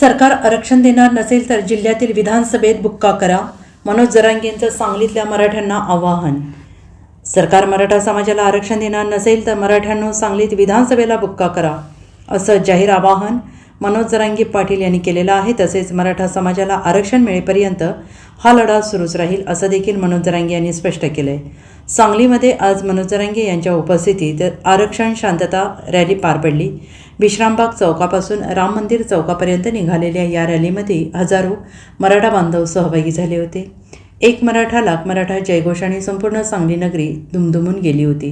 सरकार आरक्षण देणार नसेल तर जिल्ह्यातील विधानसभेत बुक्का करा. मनोज जरांगेंचं सांगलीतल्या मराठ्यांना आवाहन. सरकार मराठा समाजाला आरक्षण देणार नसेल तर मराठ्यांनो सांगलीत विधानसभेला बुक्का करा असं जाहीर आवाहन मनोज जरांगे पाटील यांनी केलेलं आहे. तसेच मराठा समाजाला आरक्षण मिळेपर्यंत हा लढा सुरूच राहील असं देखील मनोज जरांगे यांनी स्पष्ट केलं आहे सांगलीमध्ये आज मनोज जरांगे यांच्या उपस्थितीत आरक्षण शांतता रॅली पार पडली. विश्रामबाग चौकापासून राम मंदिर चौकापर्यंत निघालेल्या या रॅलीमध्ये हजारो मराठा बांधव सहभागी झाले होते. एक मराठा लाख मराठा जयघोषाने संपूर्ण सांगली नगरी दुमदुमून गेली होती.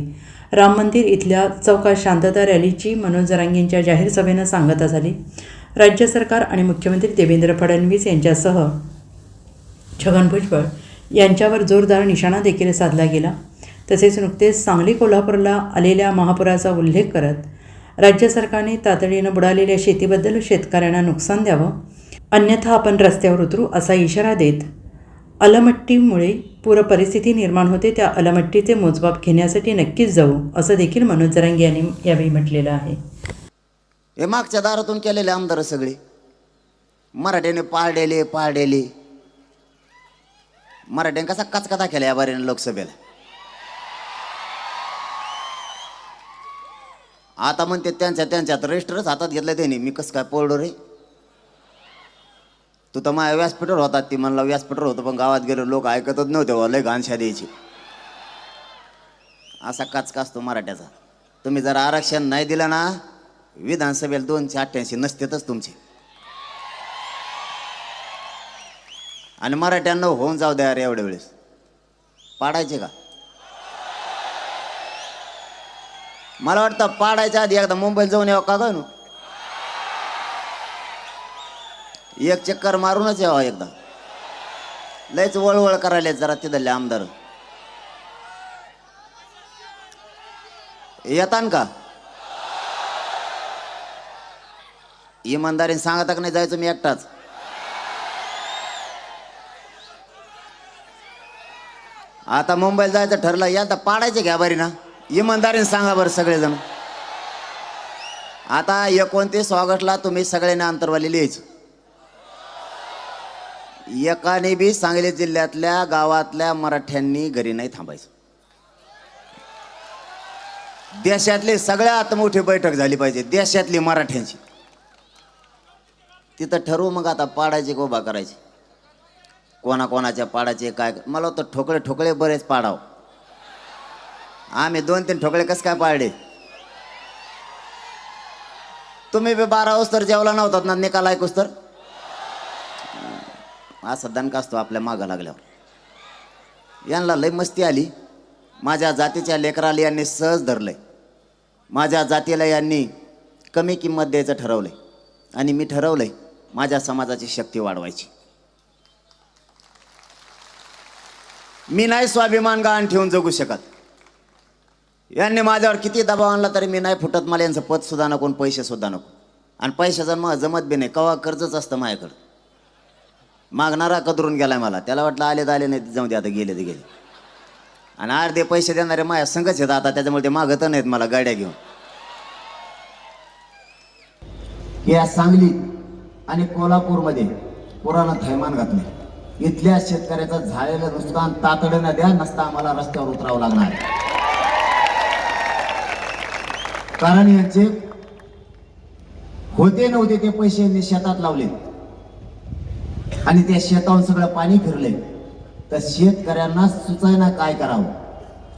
राम मंदिर इथल्या चौकात शांतता रॅलीची मनोज जरांगींच्या जाहीर सभेनं सांगता झाली. राज्य सरकार आणि मुख्यमंत्री देवेंद्र फडणवीस यांच्यासह छगन भुजबळ यांच्यावर जोरदार निशाणा देखील साधला गेला. तसेच नुकतेच सांगली कोल्हापूरला आलेल्या महापुराचा उल्लेख करत राज्य सरकारने तातडीनं बुडालेल्या शेतीबद्दल शेतकऱ्यांना नुकसान द्यावं अन्यथा आपण रस्त्यावर उतरू असा इशारा देत अलमट्टीमुळे पूर परिस्थिती निर्माण होते त्या अलमट्टीचे मोजमाप घेण्यासाठी नक्कीच जाऊ असं देखील मनोज जरांगे यांनी यावेळी म्हटलेलं आहे. हे मागच्या दारातून केलेले आमदार सगळे. मराठ्याने पाळडेले पाळलेले मराठ्याने कसा कचकथा केला या बारीने लोकसभेला? आता म्हणते त्यांच्या त्यांच्यात रजिस्टरच हातात घेतलं त्यांनी. मी कसं काय पळलो रे? तू तर माझ्या व्यासपीठावर होतात ती म्हणला व्यासपीठावर होतं पण गावात गेलो लोक ऐकतच नव्हते बुवा, लय घाणशा द्यायची. असा काचका असतो मराठ्याचा. तुम्ही जर आरक्षण नाही दिलं ना विधानसभेला दोनशे अठ्ठ्याऐंशी नसतेतच तुमचे. आणि मराठ्यांना होऊन जाऊ द्या रे एवढ्या वेळेस. पाडायचे का? मला वाटतं पाडायच्या आधी एकदा मुंबईला जाऊन यावं का गं एक चक्कर मारूनच यावं एकदा. लयच वळवळ करायला जरा तिथले आमदार. येतान का? इमानदारीने सांगता का नाही जायचं मी एकटाच? आता मुंबईला जायचं ठरलं या तर पाडायचे घ्या बरी ना इमानदारीने सांगा बरं सगळेजण. आता एकोणतीस ऑगस्टला तुम्ही सगळ्यांनी अंतरवाली लिहायचं. एकाने बी सांगली जिल्ह्यातल्या गावातल्या मराठ्यांनी घरी नाही थांबायचं. देशातली सगळ्यात मोठी बैठक झाली पाहिजे देशातली मराठ्यांची. तिथं ठरवू मग आता पाडायची का उभा करायची. कोणाकोणाच्या पाडायचे काय मला तर ठोकळे ठोकळे बरेच पाडावं. आम्ही दोन तीन ठोकळे कसं काय पाळले? तुम्ही बी बारा तर जेवला नव्हतात ना निकाल ऐकूस तर? असा दणका असतो आपल्या मागं लागल्यावर. यांना लय मस्ती आली. माझ्या जातीच्या लेकराला यांनी सहज धरलंय. माझ्या जातीला यांनी कमी किंमत द्यायचं ठरवलंय. आणि मी ठरवलंय माझ्या समाजाची शक्ती वाढवायची. मी नाही स्वाभिमान गहाण ठेवून जगू शकत. यांनी माझ्यावर किती दबाव आणला तरी मी नाही फुटत. मला यांचं पद सुद्धा नको आणि पैसे सुद्धा नको. आणि पैशाचं मग जमत बी नाही कवा कर्जच असतं माझ्याकडं. मागणारा कदरून गेलाय मला. त्याला वाटलं आले तर आले नाही जाऊ दे आता गेले तर गेले. आणि अर्धे पैसे देणारे माझ्या संघच येतात आता त्याच्यामुळे ते मागत नाहीत मला गाड्या घेऊन. या सांगली आणि कोल्हापूरमध्ये पुरानं थैमान घातले इथल्या शेतकऱ्याचं झालेलं नुकसान तातडीनं द्या नसता आम्हाला रस्त्यावर उतरावं लागणार. कारण यांचे होते नव्हते ते पैसे यांनी शेतात लावले. आणि त्या शेतावर सगळं पाणी फिरले. तर शेतकऱ्यांना सुचायना काय करावं?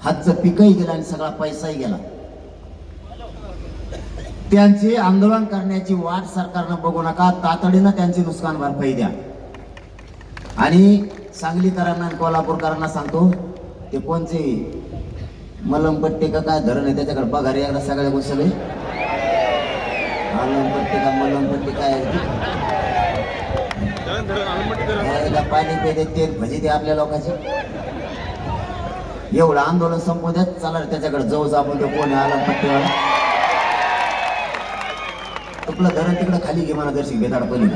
हातचं पिकही गेलं आणि सगळा पैसाही गेला. त्यांचे आंदोलन करण्याची वाट सरकारनं बघू नका. तातडीनं त्यांची नुकसान भरपाई द्या. आणि सांगलीकरांना कोल्हापूरकरांना सांगतो ते कोणचे? मलमपट्टी का काय धरण आहे? त्याच्याकडे बघा रे एकदा सगळ्या गोष्टी सगळे? मलमपट्टी का मलमपट्टी काय आहे? पाणी पेते तेल भजी ते आपल्या लोकांचे. एवढं आंदोलन संपू द्या चला रे त्याच्याकडे जवळ आपण ते कोण आला पट्टीवाला? आपलं धरण तिकडे खाली घे मला दर्शक बेताड पली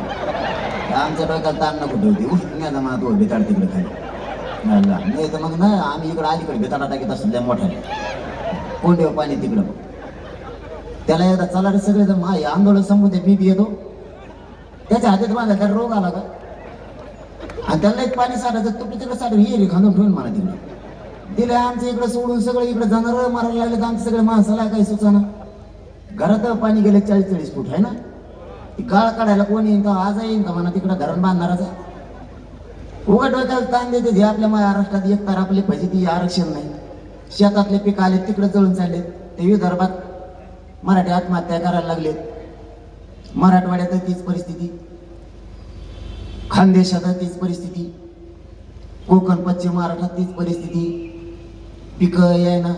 आमच्या डोक्याला ताण नको ठेवते उठ नाही आता मला तो बेताड तिकडे खाली. नाही नाही. तर मग ना आम्ही इकडं अलीकडे बेताडा टाकीत असतो त्या मोठ्या कोण पाणी तिकडं. त्याला एकदा चला रे सगळे जण आंदोलन संपू मी बी येतो. त्याच्या हातात बांधा त्याला रोग आला का? आणि त्याला एक पाणी साठायचं तुम्ही तिकडे साठ येईल रे खांदून ठेवून मला तिकडे. दिले आमच्या इकडे सोडून सगळं इकडे जाणार मारायला लागले तर आमचं सगळे माणसाला काही सुचाना. घरात पाणी गेले चाळीस चाळीस फूट आहे ना? ती गाळ काढायला कोण येईन का? आज येईन का म्हणा तिकडं धरण बांधणाराचा उघड डोक्याला ताण देते हे आपल्या महाराष्ट्रात एक तर आपले फजिती आरक्षण नाही. शेतातले पीक आले तिकडे जळून चालले. ते विदर्भात मराठी आत्महत्या करायला लागलेत. मराठवाड्यात तीच परिस्थिती. खानदेशात तीच परिस्थिती. कोकण पश्चिम महाराष्ट्रात तीच परिस्थिती. पिकं यायना.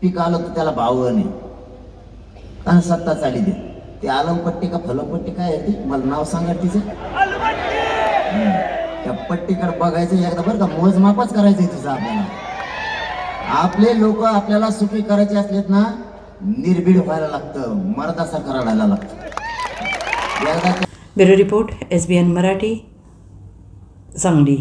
पीक आलं तर त्याला भाव नाही. आणि सत्ता चाली दे. ते आलमपट्टी का फलपट्टी काय आहे ती? मला नाव सांगा तिचं. त्या पट्टीकडे बघायचं एकदा बरं का मोजमापच करायचंय तुझं आपल्याला. आपले लोक आपल्याला सुखी करायचे असलेत ना निर्भीड व्हायला लागतं मर्दासारखं रडायला लागतं. एकदा bureau report S B N Marathi Sangli.